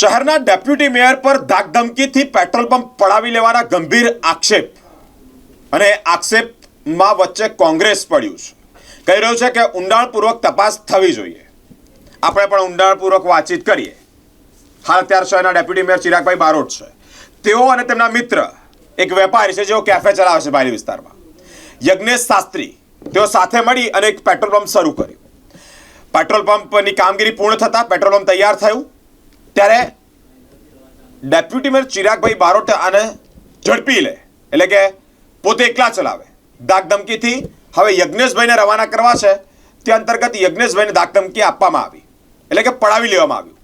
શહેરના deputy mayor પર ધાકધમકીથી petrol pump પડાવી લેવાના ગંભીર આક્ષેપ. અને આક્ષેપમાં વચ્ચે કોંગ્રેસ પડ્યું છે. કહી રહ્યું છે કે ઊંડાણપૂર્વક તપાસ થવી જોઈએ. આપણે પણ ઊંડાણપૂર્વક વાતચીત કરીએ. હાલ અત્યારે શહેરના ડેપ્યુટી મેયર ચિરાગભાઈ બારોટ છે. તેઓ અને તેમના મિત્ર, એક વેપારી છે જેઓ કેફે ચલાવે છે બારી વિસ્તારમાં. યજ્ઞેશ શાસ્ત્રી, તેઓ સાથે મળી અને એક પેટ્રોલ પંપ શરૂ કર્યું. પેટ્રોલ પંપની કામગીરી પૂર્ણ થતાં પેટ્રોલ પંપ તૈયાર થયું. ત્યારે ડેપ્યુટી મેયર ચિરાગભાઈ બારોટ આને ઝડપી લે. એટલે કે પોતે એકલા ચલાવે. દાગધમકીથી હવે યજ્ઞેશભાઈને રવાના કરવા છે. તે અંતર્ગત યજ્ઞેશભાઈને દાગધમકી આપવામાં આવી. એટલે કે પડાવી લેવામાં આવ્યું.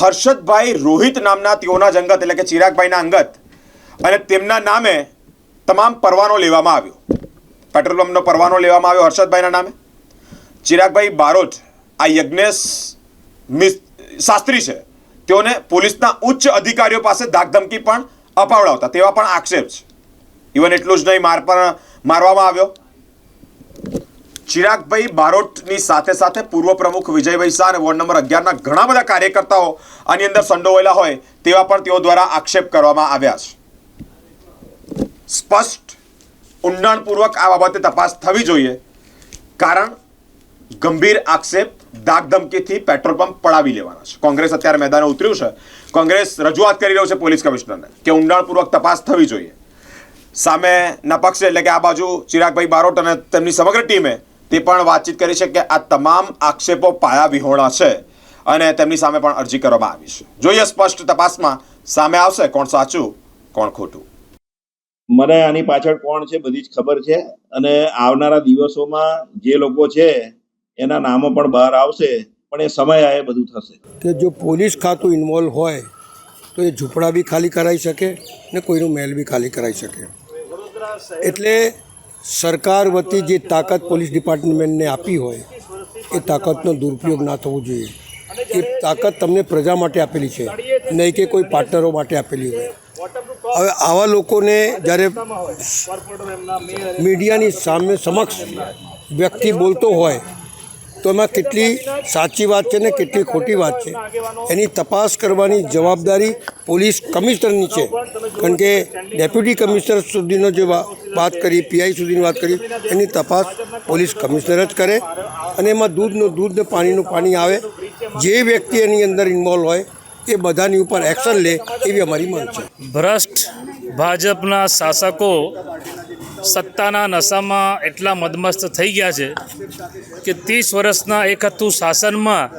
હર્ષદભાઈ રોહિત નામના તેઓના જ અંગત, એટલે કે ચિરાગભાઈના અંગત, અને તેમના નામે તમામ પરવાનો લેવામાં આવ્યો. પેટ્રોલ પંપનો પરવાનો લેવામાં આવ્યો હર્ષદભાઈના નામે. ચિરાગભાઈ બારોટ, આ યજ્ઞેશ મિસ શાસ્ત્રી છે. તેઓને પોલીસના ઉચ્ચ અધિકારીઓ પાસે ધાકધમકી પણ અપાવડાવતા. તેવા પણ આક્ષેપ છે. ઇવન એટલું જ નહીં, માર પણ મારવામાં આવ્યો. ચિરાગભાઈ બારોટની સાથે સાથે પૂર્વ પ્રમુખ વિજયભાઈ શાહ અને વોર્ડ નંબર અગિયારના ઘણા બધા કાર્યકર્તાઓ આની અંદર સંડોવાયેલા હોય, તેવા પણ તેઓ દ્વારા આક્ષેપ કરવામાં આવ્યા છે. સ્પષ્ટ, ઊંડાણપૂર્વક આ બાબતે તપાસ થવી જોઈએ. કારણ, ગંભીર આક્ષેપ દાગધમકીથી પેટ્રોલ પંપ પડાવી લેવાના છે. કોંગ્રેસ અત્યારે મેદાને ઉતર્યું છે. કોંગ્રેસ રજૂઆત કરી રહ્યું છે પોલીસ કમિશનરને કે ઊંડાણપૂર્વક તપાસ થવી જોઈએ. સામેના પક્ષે એટલે કે આ બાજુ ચિરાગભાઈ બારોટ અને તેમની સમગ્ર ટીમે તે પણ વાતચીત કરી છે કે આ તમામ આક્ષેપો પાયા વિહોણા છે અને તેમની સામે પણ અરજી કરવામાં આવી છે. જોઈએ સ્પષ્ટ તપાસમાં સામે આવશે કોણ સાચું, કોણ ખોટું. મને આની પાછળ કોણ છે બધી જ ખબર છે અને આવનારા દિવસોમાં જે લોકો છે એના નામો પણ બહાર આવશે, પણ એ સમય એ બધું થશે. કે જો પોલીસ ખાતું ઇન્વોલ્વ હોય, તો એ ઝૂંપડા બી ખાલી કરાવી શકે ને કોઈનું મહેલ બી ખાલી કરાવી શકે. એટલે સરકાર વતી જે તાકાત પોલીસ ડિપાર્ટમેન્ટને આપી હોય, એ તાકાતનો દુરુપયોગ ના થવો જોઈએ. એ તાકાત તમને પ્રજા માટે આપેલી છે, નહીં કે કોઈ પાર્ટનરો માટે આપેલી હોય. હવે આવા લોકોને જ્યારે મીડિયાની સામે સમક્ષ વ્યક્તિ બોલતો હોય તો એમાં કેટલી સાચી વાત છે ને કેટલી ખોટી વાત છે. એની તપાસ કરવાની જવાબદારી પોલીસ કમિશનરની છે. કારણ કે ડેપ્યુટી કમિશનર સુધીનો જે વાત કરી પીઆઈ સુધીની વાત કરી, એની તપાસ પોલીસ કમિશનર જ કરે અને એમાં દૂધનું દૂધ ને પાણીનું પાણી આવે. જે વ્યક્તિ એની અંદર ઇન્વોલ્વ હોય, એ બધાની ઉપર એક્શન લે એવી અમારી માંગ છે. ભ્રષ્ટ ભાજપના શાસકો સત્તાના નશામાં એટલા મદમસ્ત થઈ ગયા છે કે ત્રીસ વર્ષના એક હતું શાસનમાં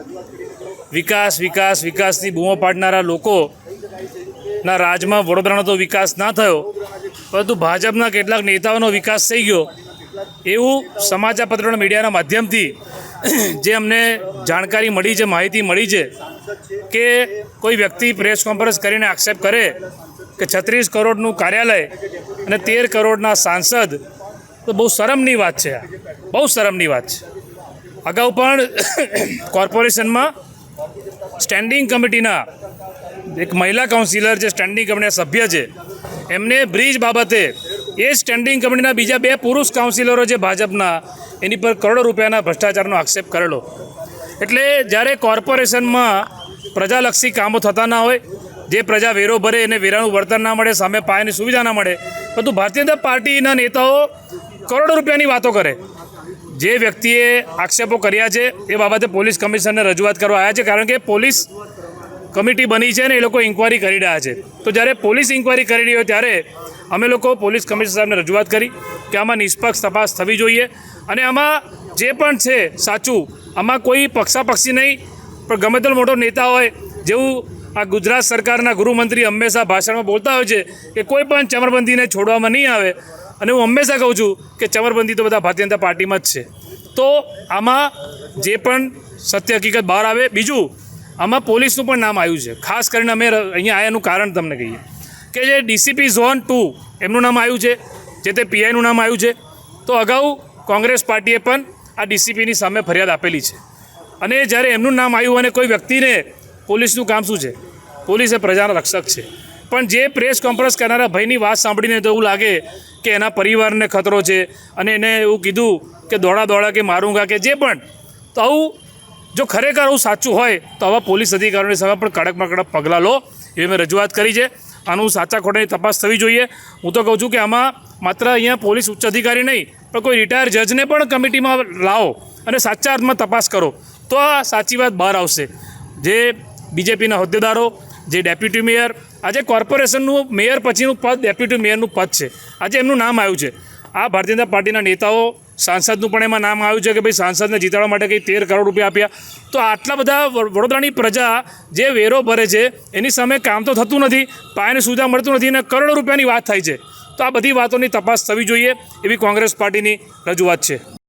વિકાસ વિકાસ, વિકાસની બૂમો પાડનારા લોકોના રાજમાં વડોદરાનો તો વિકાસ ના થયો, પરંતુ ભાજપના કેટલાક નેતાઓનો વિકાસ થઈ ગયો. એવું સમાચારપત્રોના મીડિયાના માધ્યમથી જે અમને જાણકારી મળી છે, માહિતી મળી છે કે કોઈ વ્યક્તિ પ્રેસ કોન્ફરન્સ કરીને આક્ષેપ કરે કે છત્રીસ કરોડનું કાર્યાલય અને તેર કરોડના સાંસદ, તો બહુ શરમની વાત છે બહુ શરમની વાત છે. અગાઉ પણ કોર્પોરેશનમાં સ્ટેન્ડિંગ કમિટીના એક મહિલા કાઉન્સિલર જે સ્ટેન્ડિંગ કમિટીના સભ્ય છે, એમને બ્રિજ બાબતે એ સ્ટેન્ડિંગ કમિટીના બીજા બે પુરુષ કાઉન્સિલરો જે ભાજપના, એની પર કરોડો રૂપિયાના ભ્રષ્ટાચારનો આક્ષેપ કરેલો. એટલે જ્યારે કોર્પોરેશનમાં પ્રજાલક્ષી કામો થતા ના હોય જે પ્રજા વેરો ભરે એને વેરાનું વળતર ના મળે, સામે પાયાની સુવિધા ના મળે પરંતુ ભારતીય જનતા પાર્ટીના નેતાઓ કરોડો રૂપિયાની વાતો કરે. જે વ્યક્તિએ આક્ષેપો કર્યા છે, એ બાબતે પોલીસ કમિશનરને રજૂઆત કરવા આવ્યા છે, કારણ કે પોલીસ કમિટી બની છે ને એ લોકો ઇન્કવાયરી કરી રહ્યા છે. તો જ્યારે પોલીસ ઇન્કવાયરી કરી રહી હોય ત્યારે અમે લોકો પોલીસ કમિશનર સાહેબને રજૂઆત કરી કે આમાં નિષ્પક્ષ તપાસ થવી જોઈએ અને આમાં જે પણ છે સાચું, આમાં કોઈ પક્ષાપક્ષી નહીં, પણ ગમે તેટલો મોટો નેતા હોય, જેવું આ ગુજરાત સરકારના ગૃહમંત્રી હંમેશા ભાષણમાં બોલતા હોય છે કે કોઈ પણ ચમરબંધીને છોડવામાં નહીં આવે. અને હું હંમેશા કહું છું કે ચમરબંધી તો બધા ભારતીય જનતા પાર્ટીમાં જ છે. તો આમાં જે પણ સત્ય હકીકત બહાર આવે, બીજું આમાં પોલીસનું પણ નામ આવ્યું છે. ખાસ કરીને અમે અહીંયા આવ્યાનું કારણ તમને કહીએ. કે જે ડીસીપી ઝોન ટુ, એમનું નામ આવ્યું છે, જે તે પીઆઈનું નામ આવ્યું છે. તો અગાઉ કોંગ્રેસ પાર્ટીએ પણ આ ડીસીપીની સામે ફરિયાદ આપેલી છે. અને જ્યારે એમનું નામ આવ્યું અને કોઈ વ્યક્તિને પોલીસનું કામ શું છે? પોલીસ એ પ્રજાના રક્ષક છે. પણ જે પ્રેસ કોન્ફરન્સ કરનારા ભાઈની વાત સાંભળીને તો એવું લાગે કે એના પરિવારને ખતરો છે અને એને એવું કીધું કે દોડા દોડા કે મારુંગા કે જે પણ, તો આવું જો ખરેખર આવું સાચું હોય તો આવા પોલીસ અધિકારીઓની સામે પણ કડકમાં કડક પગલાં લો. એવી મેં રજૂઆત કરી છે. આનું સાચા ખોટાની તપાસ થવી જોઈએ. હું તો કહું છું કે આમાં માત્ર અહીંયા પોલીસ ઉચ્ચ અધિકારી નહીં, પણ કોઈ રિટાયર જજને પણ કમિટીમાં લાવો અને સાચા અર્થમાં તપાસ કરો. તો આ સાચી વાત બહાર આવશે. જે બીજેપીના હોદ્દેદારો, જે ડેપ્યુટી મેયર, આજે કોર્પોરેશનનું મેયર પછીનું પદ, ડેપ્યુટી મેયરનું પદ છે. આજે એમનું નામ આવ્યું છે. આ ભારતીય જનતા પાર્ટીના નેતાઓ સાંસદનું પણ એમાં નામ આવ્યું છે કે ભાઈ સાંસદને જીતાડવા માટે કંઈ તેર કરોડ રૂપિયા આપ્યા. તો આટલા બધા વડોદરાની પ્રજા જે વેરો ભરે છે, એની સામે કામ તો થતું નથી, પાયાની સુવિધા મળતું નથી અને કરોડો રૂપિયાની વાત થાય છે. તો આ બધી વાતોની તપાસ થવી જોઈએ એવી કોંગ્રેસ પાર્ટીની રજૂઆત છે.